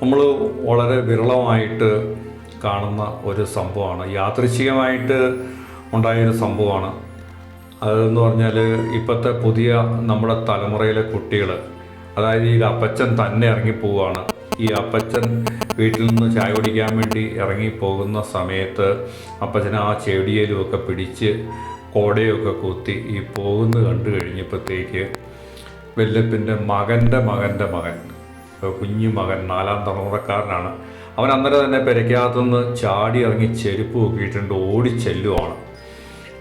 നമ്മൾ വളരെ വിരളമായിട്ട് കാണുന്ന ഒരു സംഭവമാണ്. യാദൃശികമായിട്ട് ഉണ്ടായൊരു സംഭവമാണ്. അതെന്ന് പറഞ്ഞാൽ ഇപ്പോഴത്തെ പുതിയ നമ്മുടെ തലമുറയിലെ കുട്ടികൾ അതായത് ഈ അപ്പച്ചൻ തന്നെ ഇറങ്ങിപ്പോവാണ് ഈ അപ്പച്ചൻ വീട്ടിൽ നിന്ന് ചായ കുടിക്കാൻ വേണ്ടി ഇറങ്ങിപ്പോകുന്ന സമയത്ത് അപ്പച്ചൻ ആ ചെടിയിലുമൊക്കെ പിടിച്ച് കോടയൊക്കെ കുത്തി ഈ പോകുന്നത് കണ്ടു കഴിഞ്ഞപ്പോഴത്തേക്ക് വെല്ലപ്പിന്റെ മകന്റെ മകന്റെ മകൻ കുഞ്ഞു മകൻ നാലാം തലമുറക്കാരനാണ്. അവൻ അന്നേരം തന്നെ പെരയ്ക്കകത്തുനിന്ന് ചാടി ഇറങ്ങി ചെരുപ്പ് നോക്കിയിട്ടുണ്ട് ഓടിച്ചെല്ലുവാണ്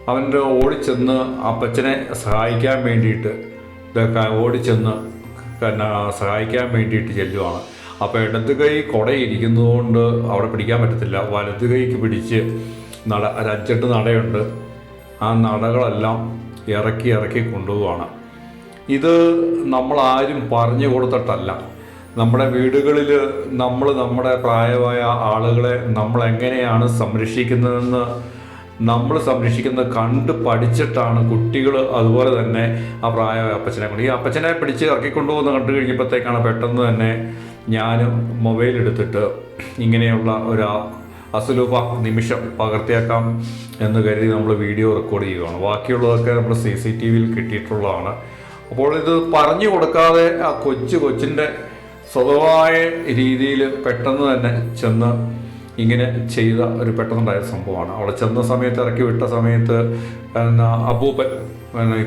അവന്റെ ഓടിച്ചെന്ന് അപ്പച്ചനെ സഹായിക്കാൻ വേണ്ടിയിട്ട് ഓടിച്ചെന്ന് സഹായിക്കാൻ വേണ്ടിയിട്ട് ചെല്ലുവാണ്. അപ്പോൾ ഇടത് കൈ കൊടയിരിക്കുന്നതുകൊണ്ട് അവിടെ പിടിക്കാൻ പറ്റത്തില്ല. വലത് കൈക്ക് പിടിച്ച് നട അഞ്ചെട്ട് നടയുണ്ട്. ആ നടകളെല്ലാം ഇറക്കി ഇറക്കി കൊണ്ടുപോവാണ്. ഇത് നമ്മളാരും പറഞ്ഞു കൊടുത്തിട്ടല്ല. നമ്മുടെ വീടുകളിൽ നമ്മൾ നമ്മുടെ പ്രായമായ ആളുകളെ നമ്മൾ എങ്ങനെയാണ് സംരക്ഷിക്കുന്നതെന്ന് നമ്മൾ സംരക്ഷിക്കുന്നത് കണ്ട് പഠിച്ചിട്ടാണ് കുട്ടികൾ അതുപോലെ തന്നെ ആ പ്രായമായ അപ്പച്ചനെ കൊണ്ട്. ഈ അപ്പച്ചനെ പിടിച്ച് ഇറക്കിക്കൊണ്ടുപോകുന്ന കണ്ടു കഴിഞ്ഞപ്പോഴത്തേക്കാണ് പെട്ടെന്ന് തന്നെ ഞാൻ മൊബൈൽ എടുത്തിട്ട് ഇങ്ങനെയുള്ള ഒരു അസുലൂപ നിമിഷം പകർത്തിയേക്കാം എന്ന് കരുതി നമ്മൾ വീഡിയോ റെക്കോർഡ് ചെയ്യുകയാണ് ബാക്കിയുള്ളതൊക്കെ നമ്മൾ സി സി ടി വിയിൽ കിട്ടിയിട്ടുള്ളതാണ്. അപ്പോൾ ഇത് പറഞ്ഞു കൊടുക്കാതെ ആ കൊച്ചു കൊച്ചിന്റെ സ്വതമായ രീതിയിൽ പെട്ടെന്ന് തന്നെ ചെന്ന് ഇങ്ങനെ ചെയ്ത ഒരു പെട്ടെന്നുണ്ടായ സംഭവമാണ്. അവിടെ ചെന്ന സമയത്ത് ഇറക്കി വിട്ട സമയത്ത് എന്നാ അപ്പൂപ്പൻ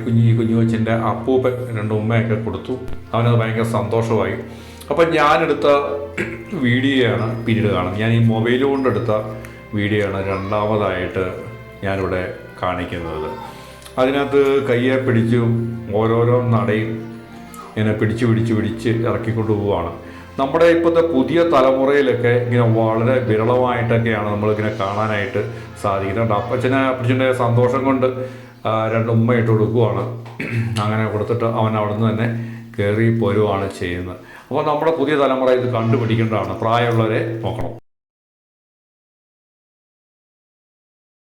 കുഞ്ഞി കുഞ്ഞു കൊച്ചിന്റെ അപ്പൂപ്പൻ രണ്ട് ഉമ്മയൊക്കെ കൊടുത്തു. അവനത് ഭയങ്കര സന്തോഷമായി. അപ്പം ഞാനെടുത്ത വീഡിയോയാണ് പിന്നീട് കാണുന്നത്. ഞാൻ ഈ മൊബൈൽ കൊണ്ടെടുത്ത വീഡിയോ ആണ് രണ്ടാമതായിട്ട് ഞാനിവിടെ കാണിക്കുന്നത്. അതിനകത്ത് കയ്യെ പിടിച്ചും ഓരോരോ നടയും ഇങ്ങനെ പിടിച്ച് പിടിച്ച് പിടിച്ച് ഇറക്കിക്കൊണ്ട് പോവുകയാണ്. നമ്മുടെ ഇപ്പോഴത്തെ പുതിയ തലമുറയിലൊക്കെ ഇങ്ങനെ വളരെ വിരളമായിട്ടൊക്കെയാണ് നമ്മളിങ്ങനെ കാണാനായിട്ട് സാധിക്കുന്നുണ്ട് അപ്പച്ചനെ അപ്പച്ചന്റെ സന്തോഷം കൊണ്ട് രണ്ട് ഉമ്മ ഇട്ട് കൊടുക്കുവാണ്. അങ്ങനെ കൊടുത്തിട്ട് അവൻ അവിടെ നിന്ന് തന്നെ കയറി പോരുവാണ് ചെയ്യുന്നത്. അപ്പോൾ നമ്മുടെ പുതിയ തലമുറ ഇത് കണ്ടുപിടിക്കേണ്ടതാണ്. പ്രായമുള്ളവരെ നോക്കണം.